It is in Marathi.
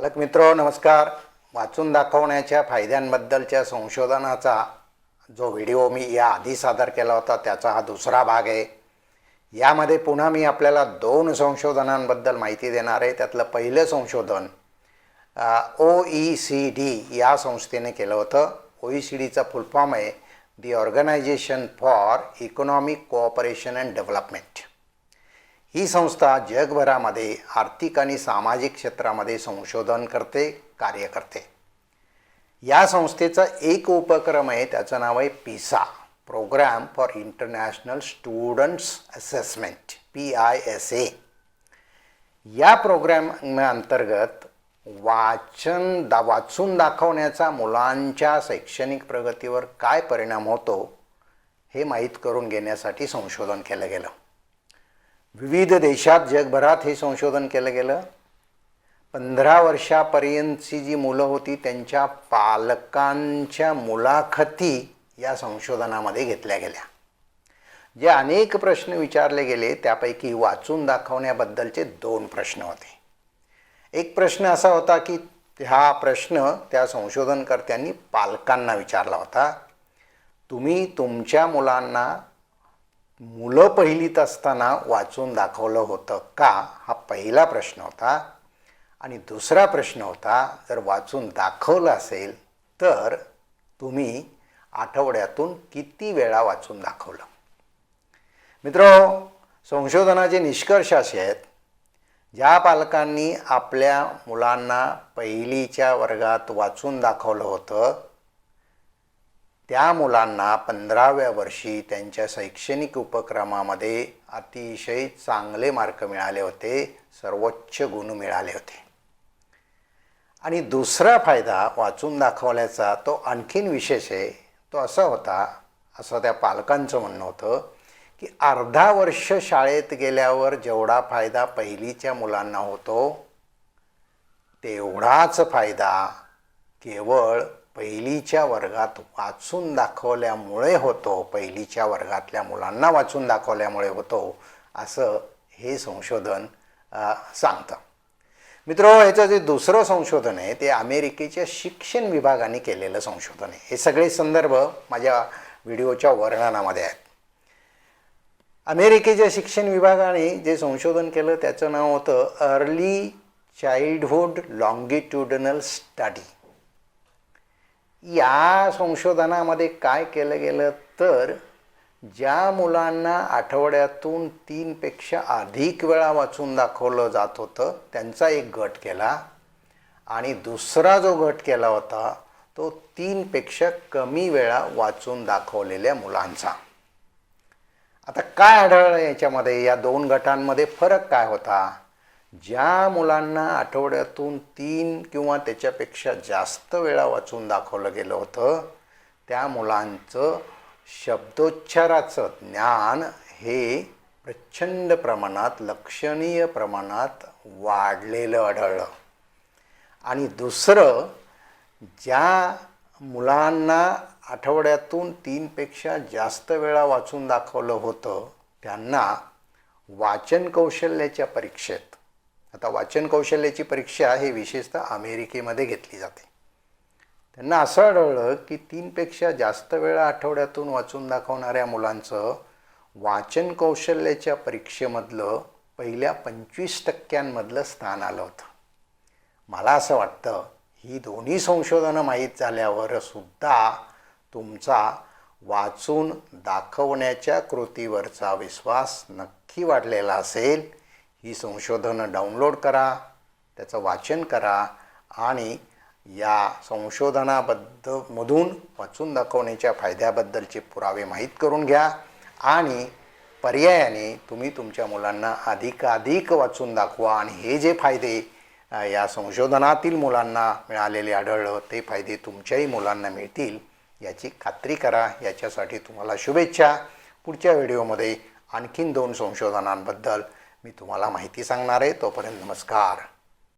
पालक मित्र नमस्कार. वाचून दाखवण्याच्या फायद्यांबद्दलच्या संशोधनाचा जो व्हिडिओ मी या आधी सादर केला होता त्याचा हा दुसरा भाग आहे. यामध्ये पुन्हा मी आपल्याला दोन संशोधनांबद्दल माहिती देणार आहे. त्यातलं पहिलं संशोधन ओ ई सी डी या संस्थेने केलं होतं. ओ ई सी डीचा फुल फॉर्म आहे the organisation for economic cooperation and development. ही संस्था जगभरामध्ये आर्थिक आणि सामाजिक क्षेत्रामध्ये संशोधन करते कार्य करते. या संस्थेचा एक उपक्रम आहे त्याचं नाव आहे PISA programme for international students assessment P I S A. या प्रोग्रॅम अंतर्गत वाचन दा वाचून दाखवण्याचा मुलांच्या शैक्षणिक प्रगतीवर काय परिणाम होतो हे माहीत करून घेण्यासाठी संशोधन केलं गेलं. विविध देशात जगभरात हे संशोधन केलं गेलं. पंधरा वर्षापर्यंतची जी मुलं होती त्यांच्या पालकांच्या मुलाखती या संशोधनामध्ये घेतल्या गेल्या. जे अनेक प्रश्न विचारले गेले त्यापैकी वाचून दाखवण्याबद्दलचे दोन प्रश्न होते. एक प्रश्न असा होता की हा प्रश्न त्या संशोधनकर्त्यांनी पालकांना विचारला होता तुम्ही तुमच्या मुलांना मुलं पहिलीत असताना वाचून दाखवलं होतं का? हा पहिला प्रश्न होता. आणि दुसरा प्रश्न होता जर वाचून दाखवलं असेल तर तुम्ही आठवड्यातून किती वेळा वाचून दाखवलं? मित्र संशोधनाचे निष्कर्ष असे आहेत ज्या पालकांनी आपल्या मुलांना पहिलीच्या वर्गात वाचून दाखवलं होतं त्या मुलांना पंधराव्या वर्षी त्यांच्या शैक्षणिक उपक्रमामध्ये अतिशय चांगले मार्क मिळाले होते सर्वोच्च गुण मिळाले होते. आणि दुसरा फायदा वाचून दाखवल्याचा तो आणखीन विशेष आहे तो असा होता असं त्या पालकांचं म्हणणं होतं की अर्धा वर्ष शाळेत गेल्यावर जेवढा फायदा पहिलीच्या मुलांना होतो तेवढाच फायदा केवळ पहिलीच्या वर्गात वाचून दाखवल्यामुळे होतो पहिलीच्या वर्गातल्या मुलांना वाचून दाखवल्यामुळे होतो असं हे संशोधन सांगतं. मित्र ह्याचं जे दुसरं संशोधन आहे ते अमेरिकेच्या शिक्षण विभागाने केलेलं संशोधन आहे. हे सगळे संदर्भ माझ्या व्हिडिओच्या वर्णनामध्ये आहेत. अमेरिकेच्या शिक्षण विभागाने जे संशोधन केलं त्याचं नाव होतं अर्ली चाइल्डहुड लॉंगिट्युडनल स्टडी या संशोधनामध्ये काय केलं गेलं तर ज्या मुलांना आठवड्यातून तीनपेक्षा अधिक वेळा वाचून दाखवलं जात होतं त्यांचा एक गट केला आणि दुसरा जो गट केला होता तो तीनपेक्षा कमी वेळा वाचून दाखवलेल्या मुलांचा. आता काय आढळलं याच्यामध्ये? या दोन गटांमध्ये फरक काय होता? ज्या मुलांना आठवड्यातून तीन किंवा त्याच्यापेक्षा जास्त वेळा वाचून दाखवलं गेलं होतं त्या मुलांचं शब्दोच्चाराचं ज्ञान हे प्रचंड प्रमाणात लक्षणीय प्रमाणात वाढलेलं आढळलं. आणि दुसरं ज्या मुलांना आठवड्यातून तीनपेक्षा जास्त वेळा वाचून दाखवलं होतं त्यांना वाचन कौशल्याच्या परीक्षेत आता वाचन कौशल्याची परीक्षा ही विशेषतः अमेरिकेमध्ये घेतली जाते. त्यांना असं आढळलं की तीनपेक्षा जास्त वेळा आठवड्यातून वाचून दाखवणाऱ्या मुलांचं वाचन कौशल्याच्या परीक्षेमधलं पहिल्या पंचवीस टक्क्यांमधलं स्थान आलं होतं. मला असं वाटतं ही दोन्ही संशोधनं माहीत झाल्यावर सुद्धा तुमचा वाचून दाखवण्याच्या कृतीवरचा विश्वास नक्की वाढलेला असेल. ही संशोधनं डाउनलोड करा त्याचं वाचन करा आणि या संशोधनाबद्दल मधून वाचून दाखवण्याच्या फायद्याबद्दलचे पुरावे माहीत करून घ्या आणि पर्यायाने तुम्ही तुमच्या मुलांना अधिकाधिक वाचून दाखवा आणि हे जे फायदे या संशोधनातील मुलांना मिळालेले आढळलं ते फायदे तुमच्याही मुलांना मिळतील याची खात्री करा. याच्यासाठी तुम्हाला शुभेच्छा. पुढच्या व्हिडिओमध्ये आणखीन दोन संशोधनांबद्दल मी तुम्हाला माहिती सांगणार आहे तोपर्यंत नमस्कार.